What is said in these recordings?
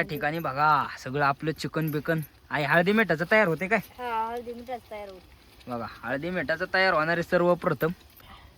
त्या ठिकाणी बघा सगळं आपलं चिकन बिकन. आई हळदी मिठाचं तयार होते काय? हा हळदी मिठाच तयार होत. बघा हळदी मिठाचं तयार होणारे सर्वप्रथम.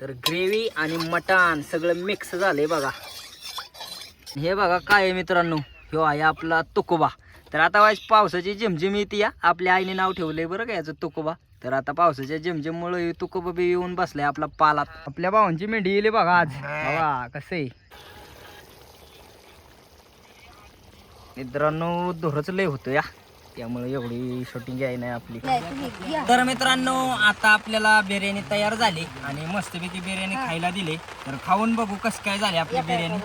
तर ग्रेव्ही आणि मटण सगळं मिक्स झालंय बघा. हे बघा काय आहे मित्रांनो? ह्यो आहे आपला तुकोबा. तर आता वाईस पावसाची झिमझिम येते या. आपल्या आईने नाव ठेवलंय बरं का याचं तुकोबा. तर आता पावसाच्या झिमझिममुळे तुकोबा बी येऊन बसलाय आपला पालात. आपल्या भावांची मेंढी येली बघा आज. बघा कसं आहे. मित्रांनो धुरच लय होतो या. त्यामुळे एवढी शूटिंग आहे नाही आपली तर मित्रांनो आता आपल्याला बिर्याणी तयार झाली आणि मस्तपैकी बिर्याणी खायला दिली. तर खाऊन बघू कसं काय झाली आपली बिर्याणी.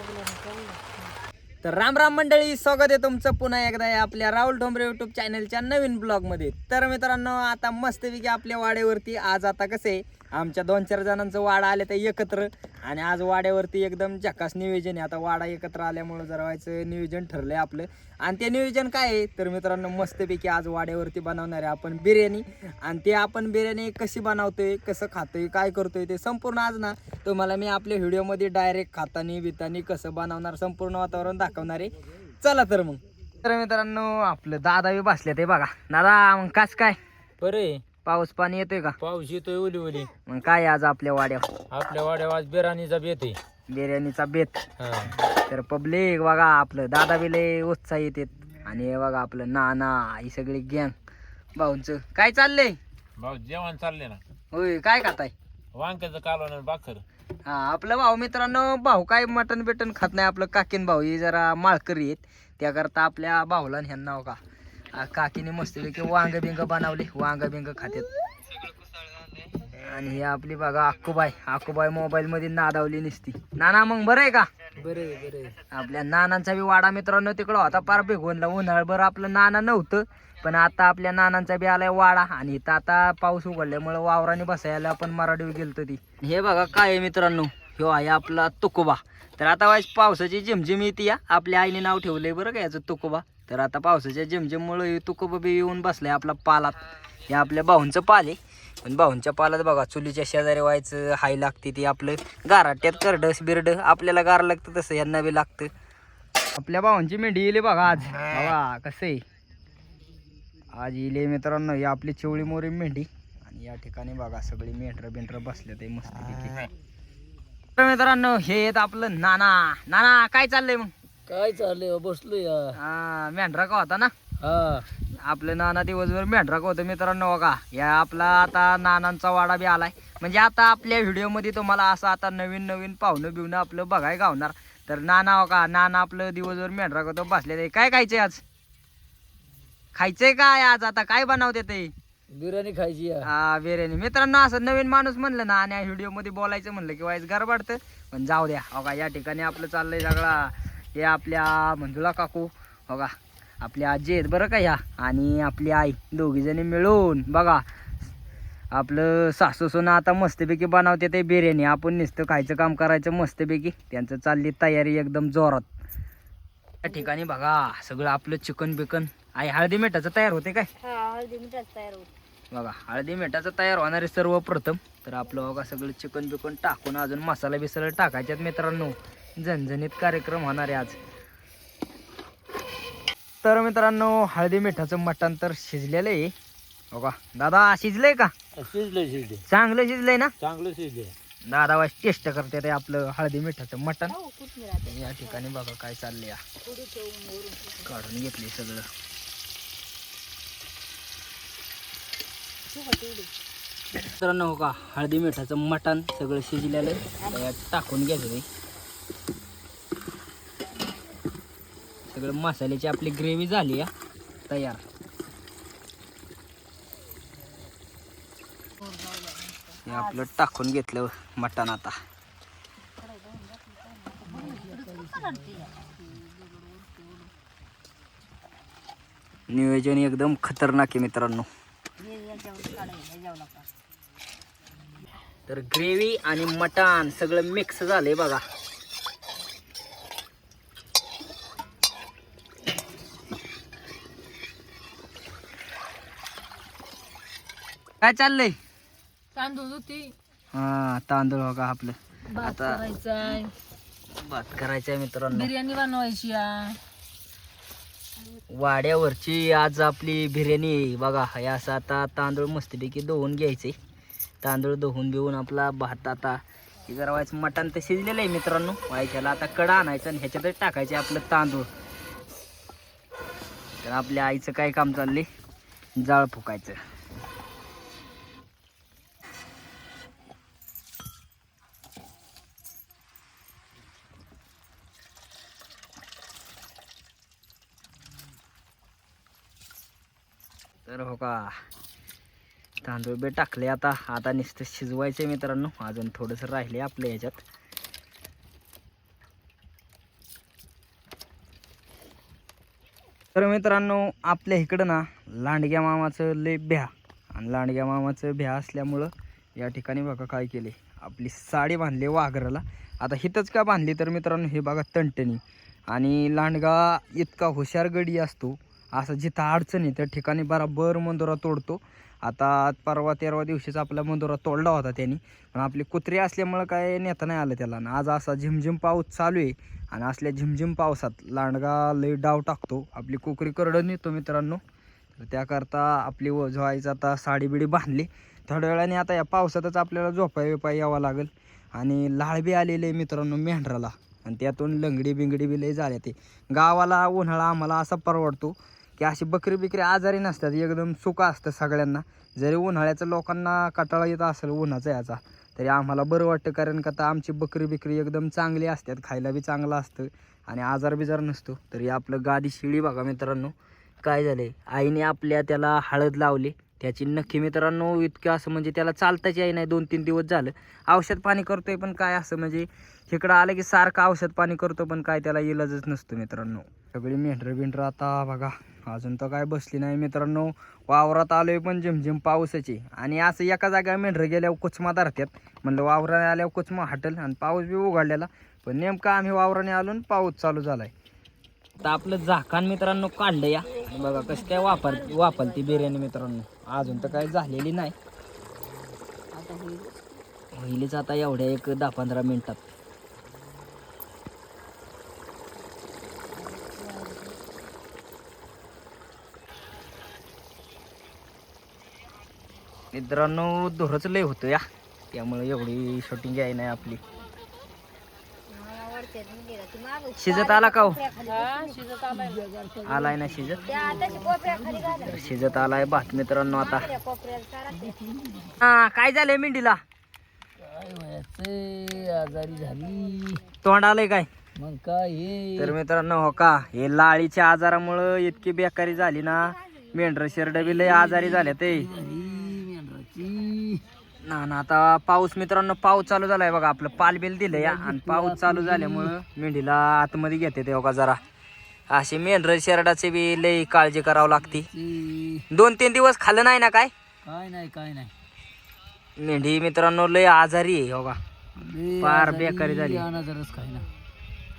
तर राम राम मंडळी स्वागत आहे तुमचं पुन्हा एकदा या आपल्या राहुल डोंबरे युट्यूब चॅनलच्या नवीन ब्लॉगमध्ये. तर मित्रांनो आता मस्तपैकी आपल्या वाड्यावरती आज आता कसं आहे आमच्या दोन चार जणांचं वाडा आले तर एकत्र. आणि आज वाड्यावरती एकदम झकास नियोजन आहे. आता वाडा एकत्र आल्यामुळे जरा व्हायचं नियोजन ठरलंय आपलं. आणि ते नियोजन काय आहे? तर मित्रांनो मस्तपैकी आज वाड्यावरती बनवणार आहे आपण बिर्याणी. आणि ते आपण बिर्याणी कशी बनवतोय कसं खातोय काय करतोय ते संपूर्ण आज ना तुम्हाला मी आपल्या व्हिडिओमध्ये डायरेक्ट खातानी बितानी कसं बनवणार संपूर्ण वातावरण दाखवणार आहे. चला तर मग. तर मित्रांनो आपलं दादा बी बसले ते बघा. दादा मग कास काय? बरे पाऊस पाणी येतोय का? पाऊस येतोय ओली ओली मग काय आज आपल्या वाड्यावर? आपल्या वाड्यावर आज बिराणीचा बेत आहे. बिर्याणीचा बेत. हा. तर पब्लिक बघा आपलं दादा बी लय उत्साह येते आणि हे बघा आपलं नाना ही सगळी गँग भाऊंच काय चाललंय? भाऊ जेवण चालले ना. होय काय खाताय? वांक्याचं कालवण आणि भाकर. हा आपलं भाऊ मित्रांनो भाऊ काय मटन बिटन खात नाही आपलं काकीन भाऊ ही जरा माळकरी आहेत. त्याकरता आपल्या भाऊला ह्यांना हो का? आ, काकीने मस्तपैकी वांग बिंग बनवले वांग बिंग खात्यात. आणि ही आपली बघा अक्कूबाई अक्कूबाई मोबाईल मध्ये नादावली नसती. नाना मग बरं आहे का? बरे बरे आपल्या नानांचा बी वाडा मित्रांनो तिकडं होता पार बेगोनला उन्हाळभर आपलं नाना नव्हतं पण आता आपल्या नानांचा बी आलाय वाडा. आणि इथं आता पाऊस उघडल्यामुळे वावराने बसायला आपण मराठी गेलतो ती. हे बघा काय आहे मित्रांनो ह्यो आहे आपला तुकोबा. तर आता वाईस पावसाची झिमझिम येते या. आपल्या आईने नाव ठेवलंय बरं का याचं तुकोबा? तर आता पावसाच्या झिमझिममुळे तुकोबा बी येऊन बसलाय आपला पालात. हे आपल्या भाऊंचं पाल आहे. पण भाऊंच्या पालात बघा चुलीच्या शेजारी व्हायचं हाय लागते ती आपलं. गाराट्यात करडस बिरड आपल्याला गार लागतं तसं यांना बी लागतं. आपल्या भावांची मेंढी येली बघा आज. बघा कसं आहे. आज येले मित्रांनो ही आपली चिवळी मोरी मेंढी. आणि या ठिकाणी बघा सगळी मेंढर बिंढर बसले ते मस्त तर मित्रांनो हे येत आपलं नाना. नाना काय चाललंय मग? काय चाललंय बसलो या. हा मेंढरा का होता ना? हा. आपलं नाना दिवसभर मेंढरा का होतं मित्रांनो बघा या आपला आता नानांचा वाडा बी आलाय. म्हणजे आता आपल्या व्हिडिओमध्ये तुम्हाला असं आता नवीन नवीन पाहुणं बिवणं आपलं बघाय गावणार. तर नाना हो का? नाना आपलं दिवसभर मेंढरा का बसले ते काय खायचंय आज? खायचंय काय आज? आता काय बनवते ते? बिर्याणी खायची या. हा बिर्याणी. मित्रांनो असं नवीन माणूस म्हणलं ना आणि व्हिडिओमध्ये बोलायचं म्हणलं की वाईस वाटतं पण जाऊ द्या. हो का या ठिकाणी आपलं चाललंय सगळा. हे आपल्या मंजुळा काकू. हो का आपल्या आजी आहेत बरं का ह्या. आणि आपली आई दोघी जणी मिळून. बघा आपलं सासू सोनं आता मस्तपैकी बनवते ते बिर्याणी. आपण नुसतं खायचं काम करायचं मस्तपैकी. त्यांचं चालली तयारी एकदम जोरात. त्या ठिकाणी बघा सगळं आपलं चिकन बिकन. आई हळदी मिठाचं तयार होते काय? हळदी मिठाच तयार होत. बघा हळदी मिठाचं तयार होणारे सर्वप्रथम. तर आपलं बघा सगळं चिकन बिकन टाकून अजून मसाला बिसाला टाकायच्यात मित्रांनो. झणझणीत कार्यक्रम होणार आहे आज. तर मित्रांनो हळदी मिठाचं मटण तर शिजलेलं आहे. बघा दादा शिजलंय का? शिजले शिजले चांगलं शिजलंय ना? चांगलं शिजले दादा वाज टेस्ट करते ते आपलं हळदी मिठाचं मटण. हो या ठिकाणी बघा काय चाललंय. या. काढून घेतले सगळं. मित्रांनो हो का हळदी मिठाचं मटण सगळं शिजलेलं आहे. टाकून घ्यायचं ते. सगळं मसाल्याची आपली ग्रेव्ही झाली या तयार. हे आपलं टाकून घेतलं मटण आता. नियोजन एकदम खतरनाक आहे मित्रांनो. तर ग्रेव्ही आणि मटण सगळं मिक्स झालंय बघा. काय चाललंय? तांदूळ होती. हा तांदूळ बघा आपलं. भात आता- करायचा भात करायचंय मित्रांनो. बिर्याणी बनवायची आ. वाड्यावरची आज आपली बिर्याणी आहे. बघा. हे असं आता तांदूळ मस्तपैकी धुवून घ्यायचे तांदूळ धुवून बिवून आपला भात आता हे जरा व्हायचं मटण तर शिजलेलं आहे मित्रांनो. व्हायच्याला आता कडा आणायचं आणि ह्याच्यातच टाकायचे आपलं तांदूळ. तर आपल्या आईचं काय काम चालले जाळ फुकायचं. तर हो का. तांदूळ बी टाकले आता. आता नुसतं शिजवायचं मित्रांनो. अजून थोडंसं राहिले आपल्या ह्याच्यात तर मित्रांनो आपल्या इकडं ना लांडग्या मामाचं लय भ्या. आणि लांडग्या मामाचं भ्या असल्यामुळं या ठिकाणी बघा काय केले. आपली साडी बांधली वाघराला. आता हिथंच का बांधली? तर मित्रांनो हे बघा तंटणी. आणि लांडगा इतका हुशार गडी असतो. असं जिथं अडचण आहे त्या ठिकाणी बराबर मंदुरा तोडतो. आता परवा तेरवा दिवशीच आपला मंदोरा तोडला होता त्यांनी. पण आपली कुत्री असल्यामुळं काय नेता नाही आलं त्याला. आणि आज असा झिमझिम पाऊस चालू आहे. आणि असल्या झिमझिम पावसात लांडगा लई डाव टाकतो. आपली कुकरी करडं नेतो मित्रांनो. तर त्याकरता आपली व झोवायचं आता साडी बिडी बांधली. थोड्या वेळाने आता या पावसातच आपल्याला झोपाय बिपाय यावं लागेल. आणि लाळबी आलेले आहे मित्रांनो मेंढराला. आणि त्यातून लंगडी बिंगडी बी लई झाल्या ते. गावाला उन्हाळा आम्हाला असा परवडतो. की अशी बकरी बिकरी आजारी नसतात एकदम सुका असतं सगळ्यांना. जरी उन्हाळ्याचं लोकांना कटाळा येत असेल उन्हाचा याचा तरी आम्हाला बरं वाटतं कारण का आता आमची बकरी बिकरी एकदम चांगली असतात खायला बी चांगलं असतं आणि आजार बिजार नसतो तरी आपलं गादी शिळी बघा मित्रांनो काय झालं आईने आपल्या त्याला हळद लावली. त्याची नक्की मित्रांनो इतकं असं म्हणजे त्याला चालताच याय नाही दोन तीन दिवस झालं. औषध पाणी करतोय पण काय असं म्हणजे इकडं आलं की सारखं औषध पाणी करतो पण काय त्याला इलाजच नसतो मित्रांनो. सगळी मेंढर बिंढरं आता बघा अजून तर काय बसली नाही मित्रांनो. वावरात आलोय पण झिमझिम पावसाची आणि असं एका जागा मेंढर गेल्यावर कुचमा धरतात म्हणलं वावराने आल्यावर कुचमा हटल आणि पाऊस बी उघडलेला. पण नेमकं आम्ही वावराने आलो आणि पाऊस चालू झालाय. तर आपलं झाकान मित्रांनो काढलं या. बघा कसं काय वापर वापरते बिर्याणी मित्रांनो. अजून तर काय झालेली नाही. आता होईलच आता एवढ्या एक दहा पंधरा मिनिटात. मित्रांनो धुरच लय होतो या. त्यामुळे एवढी शूटिंग आहे नाही आपली. शिजत आला का हो? आलाय ना शिजत? तर शिजत आलाय भात मित्रांनो आता. हा काय झालंय मेंढीला? आजारी झाली तोंड आलंय काय? मग काय तर मित्रांनो हो का? हे लाळीच्या आजारामुळं इतकी बेकारी झाली ना. मेंढर शेरड बी लय आजारी झाले ते ना ना आता पाऊस मित्रांनो पाऊस चालू झालाय बघा. आपलं पालबिल दिलं या आणि पाऊस चालू झाल्यामुळं मेंढीला आतमध्ये घेते ते का जरा. अशी मेंढर शेरडाची बी लय काळजी करावं लागते. दोन तीन दिवस खाल्लं नाही ना काय? काय नाही काय नाही. मेंढी मित्रांनो लय आजारी आहे हो का लय फार बेकारी झाली.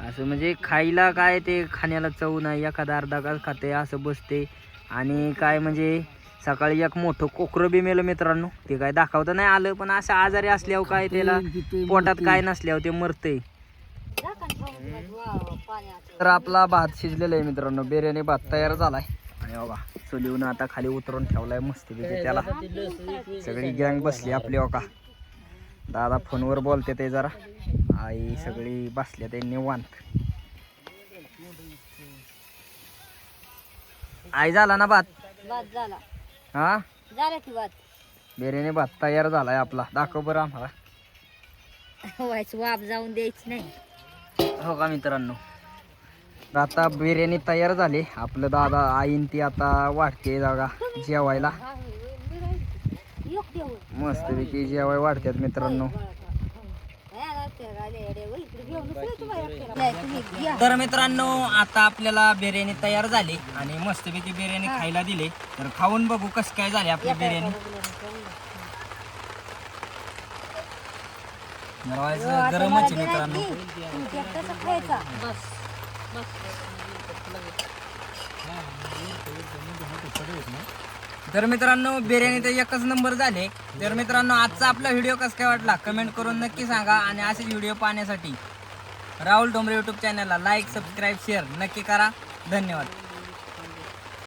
असं म्हणजे खायला काय ते खाण्याला चव नाही. एखादा अर्धा घास खाते असं बसते. आणि काय म्हणजे सकाळी एक मोठं कोकरं बी मेलं मित्रांनो. ते काय दाखवता नाही आलं पण असं आजारी असल्यावर काय त्याला पोटात काय नसल्यावर ते मरतंय. पाण्याचं. तर आपला भात शिजलेला आहे मित्रांनो. बिर्याणी भात तयार झालाय. आणि बघा चुलीवून आता खाली उतरून ठेवलाय मस्त त्याला. सगळी गँग बसली आपली ओका दादा फोनवर बोलते ते जरा. आई सगळी बसल्या ते निवांत. आई झाला ना भात? भात झाला. हा? झाला की भात बिर्याणी भात तयार झालाय आपला. दाखव बरं आम्हाला. व्हायचं वाप जाऊन द्यायची नाही. हो का मित्रांनो? तर आता बिर्याणी तयार झाली. आपलं दादा आईन ती आता वाढते जागा जेवायला. मस्तपैकी जेवाय वाढतात मित्रांनो. तर मित्रांनो आता आपल्याला बिर्याणी तयार झाली आणि मस्तपैकी बिर्याणी खायला दिली तर खाऊन बघू कस काय झाली आपली बिर्याणी गरमच मित्रांनो तर मित्रांनो बिर्याणी तर एकच नंबर झाले. तर मित्रांनो आजचा आपला व्हिडिओ कसा काय वाटला? कमेंट करून नक्की सांगा आणि असेच व्हिडिओ पाहण्यासाठी राहुल डोंबरे यूट्यूब चॅनलला लाईक सबस्क्राईब शेअर नक्की करा. धन्यवाद.